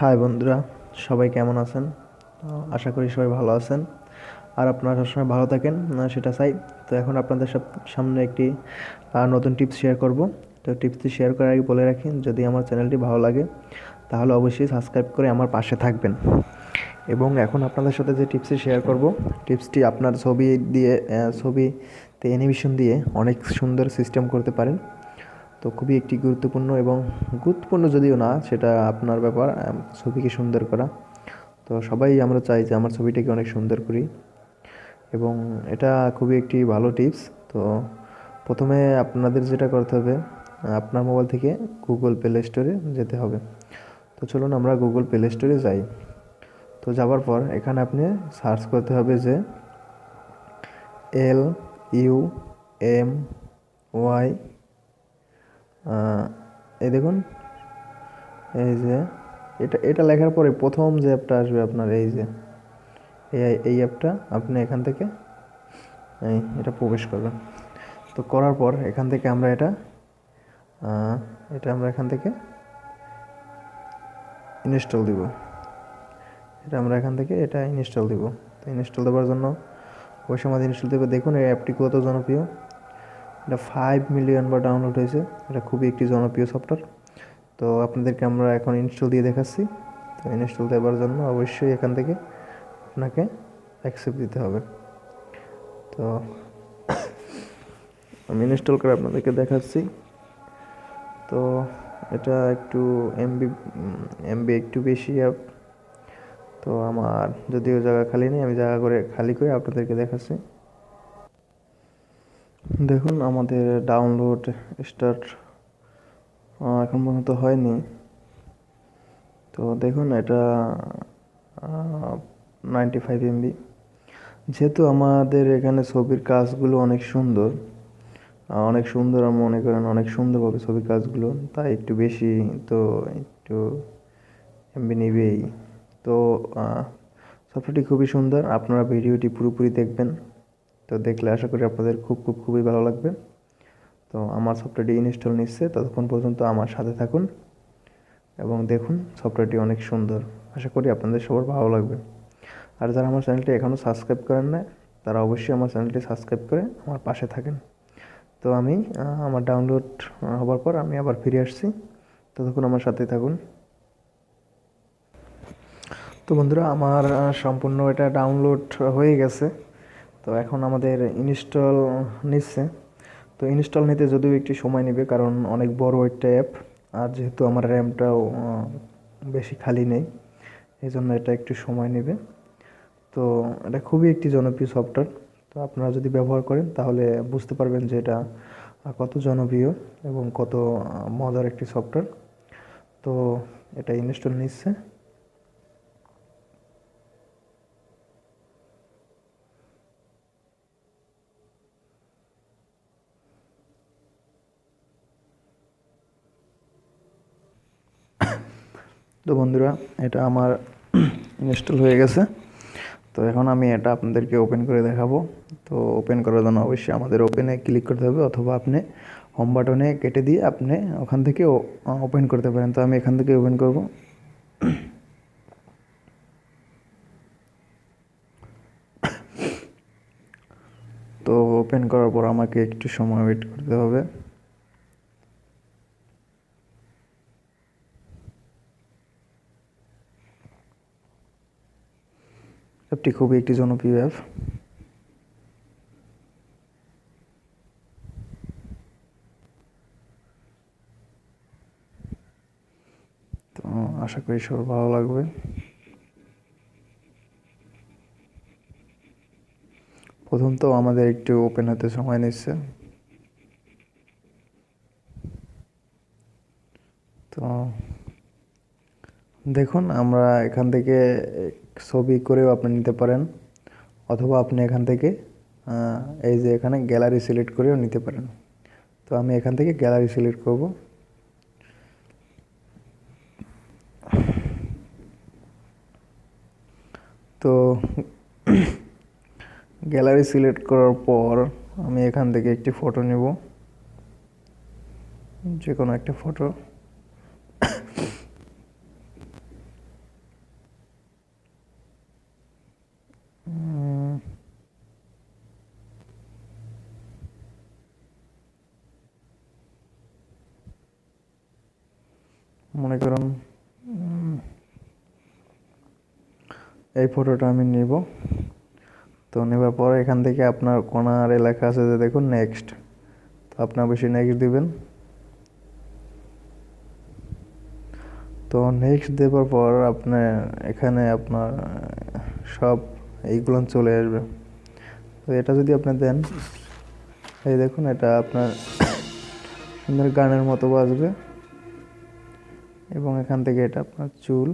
High বন্ধুরা, সবাই কেমন আছেন? আশা করি সবাই ভালো আছেন। আর আপনারা সবসময় ভালো থাকেন সেটা চাই। তো এখন আপনাদের সব সামনে একটি নতুন টিপস শেয়ার করব। তো টিপসটি শেয়ার করার আগে বলে রাখি, যদি আমার চ্যানেলটি ভালো লাগে, তাহলে অবশ্যই সাবস্ক্রাইব করে আমার পাশে থাকবেন। এবং এখন আপনাদের সাথে যে টিপসটি শেয়ার করব, টিপসটি আপনার ছবি দিয়ে ছবিতে অ্যানিমেশন দিয়ে অনেক সুন্দর সিস্টেম করতে পারেন। তো খুবই একটি গুরুত্বপূর্ণ এবং গুরুত্বপূর্ণ যদিও না, সেটা আপনার ব্যাপার ছবিকে সুন্দর করা। তো সবাই আমরা চাই যে আমার ছবিটাকে অনেক সুন্দর করি এবং এটা খুবই একটি ভালো টিপস। তো প্রথমে আপনাদের যেটা করতে হবে, আপনার মোবাইল থেকে গুগল প্লে স্টোরে যেতে হবে। তো চলুন আমরা গুগল প্লে স্টোরে যাই। তো যাওয়ার পর এখানে আপনি সার্চ করতে হবে যে এল ইউ এম ওয়াই এই দেখুন, এই যে, এটা এটা লেখার পরে প্রথম যে অ্যাপটা আসবে আপনার, এই যে, এই এই অ্যাপটা আপনি এখান থেকে, এই এটা প্রবেশ করবেন। তো করার পর এখান থেকে আমরা এটা এটা আমরা এখান থেকে ইনস্টল দিব। এটা আমরা এখান থেকে এটা ইনস্টল দিব। তো ইনস্টল দেওয়ার জন্য ওই আমাদের ইনস্টল দেবে। দেখুন, এই অ্যাপটি কত জনপ্রিয় এটা ফাইভ মিলিয়ন বার ডাউনলোড হয়েছে। এটা খুবই একটি জনপ্রিয় সফটওয়্যার তো আপনাদেরকে আমরা এখন ইনস্টল দিয়ে দেখাচ্ছি। তো ইনস্টল দেওয়ার জন্য অবশ্যই এখান থেকে আপনাকে অ্যাকসেপ্ট দিতে হবে। তো আমি ইনস্টল করে আপনাদেরকে দেখাচ্ছি। তো এটা একটু এমবি এমবি একটু বেশি অ্যাপ তো আমার, যদিও জায়গা খালি নেই, আমি জায়গা করে, খালি করে আপনাদেরকে দেখাচ্ছি। দেখুন, আমাদের ডাউনলোড স্টার্ট এখন পর্যন্ত হয়নি। তো দেখুন, এটা নাইনটি ফাইভ এমবি যেহেতু আমাদের এখানে ছবির কাজগুলো অনেক সুন্দর অনেক সুন্দর আমি মনে করেন, অনেক সুন্দরভাবে ছবির কাজগুলো, তাই একটু বেশি তো একটু এমবি নেবেই। তো সফটওয়্যারটি খুবই সুন্দর, আপনারা ভিডিওটি পুরোপুরি দেখবেন। তো দেখলে আশা করি আপনাদের খুব খুব, খুবই ভালো লাগবে। তো আমার সফটওয়্যারটি ইনস্টল নিচ্ছে, ততক্ষণ পর্যন্ত আমার সাথে থাকুন এবং দেখুন সফটওয়্যারটি অনেক সুন্দর। আশা করি আপনাদের সবার ভালো লাগবে। আর যারা আমার চ্যানেলটি এখনও সাবস্ক্রাইব করেন না তারা অবশ্যই আমার চ্যানেলটি সাবস্ক্রাইব করে আমার পাশে থাকেন। তো আমি আমার ডাউনলোড হওয়ার পর আমি আবার ফিরে আসছি। ততক্ষণ আমার সাথে থাকুন। তো বন্ধুরা, আমার সম্পূর্ণ এটা ডাউনলোড হয়ে গেছে। তো এখন আমাদের ইনস্টল নিচ্ছে। তো ইনস্টল নিতে যদিও একটু সময় নেবে, কারণ অনেক বড় একটা অ্যাপ আর যেহেতু আমার র্যামটাও বেশি খালি নেই এই জন্য এটা একটু সময় নেবে। তো এটা খুবই একটি জনপ্রিয় সফটওয়্যার তো আপনারা যদি ব্যবহার করেন, তাহলে বুঝতে পারবেন যে এটা কত জনপ্রিয় এবং কত মজার একটি সফটওয়্যার তো এটা ইনস্টল নিচ্ছে। তো বন্ধুরা, এটা আমার ইনস্টল হয়ে গেছে। তো এখন আমি এটা আপনাদেরকে ওপেন করে দেখাবো। তো ওপেন করার জন্য অবশ্যই আমাদের ওপেনে ক্লিক করতে হবে অথবা আপনি হোম বাটনে কেটে দিয়ে আপনি ওখান থেকে ওপেন করতে পারেন। তো আমি এখান থেকে ওপেন করব। তো ওপেন করার পর আমাকে একটু সময় ওয়েট করতে হবে। অ্যাপটি খুবই একটি জনপ্রিয় অ্যাপ। তো আশা করি সবার ভালো লাগবে। প্রথম তো আমাদের একটু ওপেন হতে সময় নিচ্ছে তো দেখুন, আমরা এখান থেকে ছবি করেও আপনি নিতে পারেন। অথবা আপনি এখান থেকে এই যে এখানে গ্যালারি সিলেক্ট করেও নিতে পারেন। তো আমি এখান থেকে গ্যালারি সিলেক্ট করব। তো গ্যালারি সিলেক্ট করার পর আমি এখান থেকে একটি ফটো নেব। যে কোনো একটা ফটো। মনে করুন এই ফটোটা আমি নিব। তো নেবার পরে এখান থেকে আপনার কোনার এলাকা আছে যে দেখুন নেক্সট তো আপনার বেশি নেক্সট দিবেন। তো নেক্সট দেওয়ার পর আপনার এখানে আপনার, সব এইগুলো চলে আসবে। তো এটা যদি আপনি দেন, এই দেখুন, এটা আপনার সুন্দর গানের মতো বাজবে। এবং এখান থেকে এটা আপনার চুল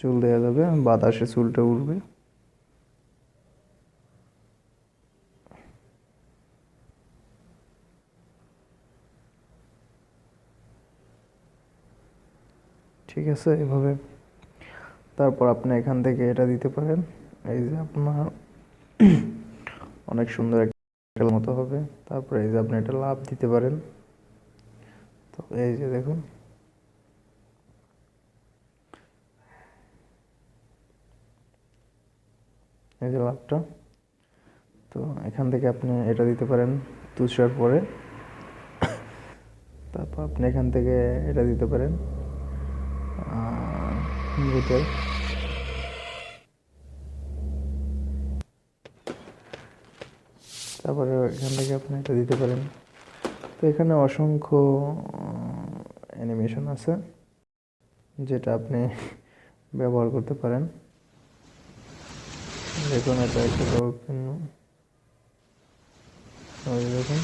চুল দেওয়া যাবে, বাতাসে চুলটা উঠবে। ঠিক আছে, এভাবে। তারপর আপনি এখান থেকে এটা দিতে পারেন। এই যে আপনার অনেক সুন্দর একটা মতো হবে। তারপরে এই যে আপনি এটা লাভ দিতে পারেন। তো এই যে দেখুন। এই যে লাভটা তো এখান থেকে আপনি এটা দিতে পারেন তুষার পরে। তারপর আপনি এখান থেকে এটা দিতে পারেন বুটের তারপরে এখান থেকে আপনি এটা দিতে পারেন। তো এখানে অসংখ্য অ্যানিমেশন আছে, যেটা আপনি ব্যবহার করতে পারেন। দেখুন, এটা একটা দেখুন।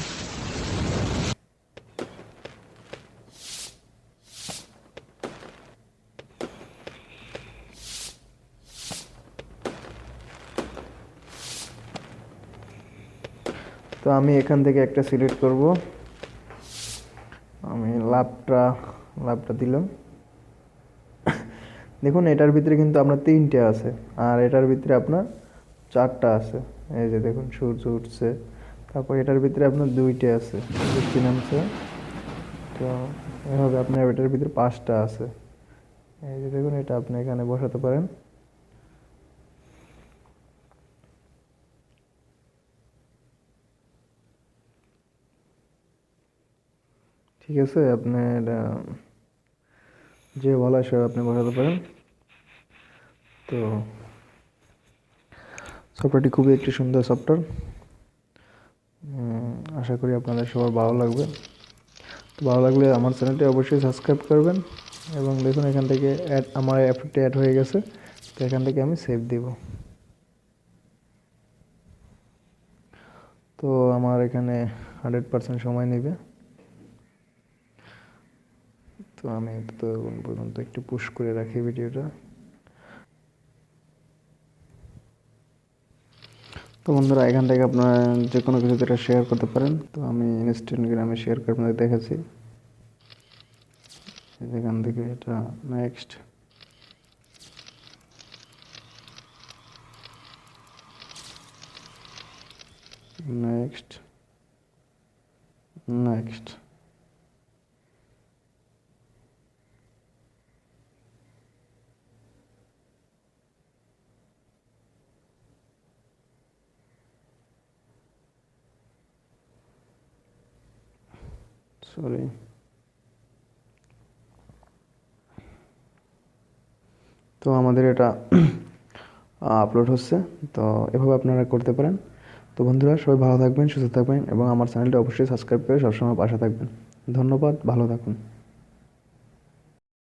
তো আমি এখান থেকে একটা সিলেক্ট করব। আমি লাভটা লাভটা দিলাম। দেখুন, এটার ভিতরে কিন্তু আপনার তিনটে আছে। আর এটার ভিতরে আপনার চারটা আছে। এই যে দেখুন, সূর্য উঠছে। তারপর এটার ভিতরে আপনার দুইটা আছে বৃষ্টি নামছে। তো এভাবে আপনার এটার ভিতরে পাঁচটা আছে। এই যে দেখুন, এটা আপনি এখানে বসাতে পারেন। ঠিক আছে, আপনি যে ভালো সে আপনি বসাতে পারেন। তো সফটওয়্যারটি খুবই একটি সুন্দর সফটওয়্যার আশা করি আপনাদের সবার ভালো লাগবে। তো ভালো লাগলে আমার চ্যানেলটি অবশ্যই সাবস্ক্রাইব করবেন এবং দেখুন এখান থেকে অ্যাড আমার অ্যাপটি অ্যাড হয়ে গেছে, তো এখান থেকে আমি সেভ দিব। তো আমার এখানে হান্ড্রেড পার্সেন্ট সময় নেবে। তো আমি তো পর্যন্ত একটু পুশ করে রাখি ভিডিওটা তো বন্ধুরা, এখান থেকে আপনারা যে কোনো কিছু যেটা শেয়ার করতে পারেন, তো আমি ইনস্টাগ্রামে শেয়ার করে আপনাদের দেখাচ্ছি। এখান থেকে এটা নেক্সট নেক্সট নেক্সট সরি তো আমাদের এটা আপলোড হচ্ছে। তো এভাবে আপনারা করতে পারেন। তো বন্ধুরা, সবাই ভালো থাকবেন, সুস্থ থাকবেন এবং আমার চ্যানেলটা অবশ্যই সাবস্ক্রাইব করে সবসময় পাশে থাকবেন। ধন্যবাদ, ভালো থাকুন।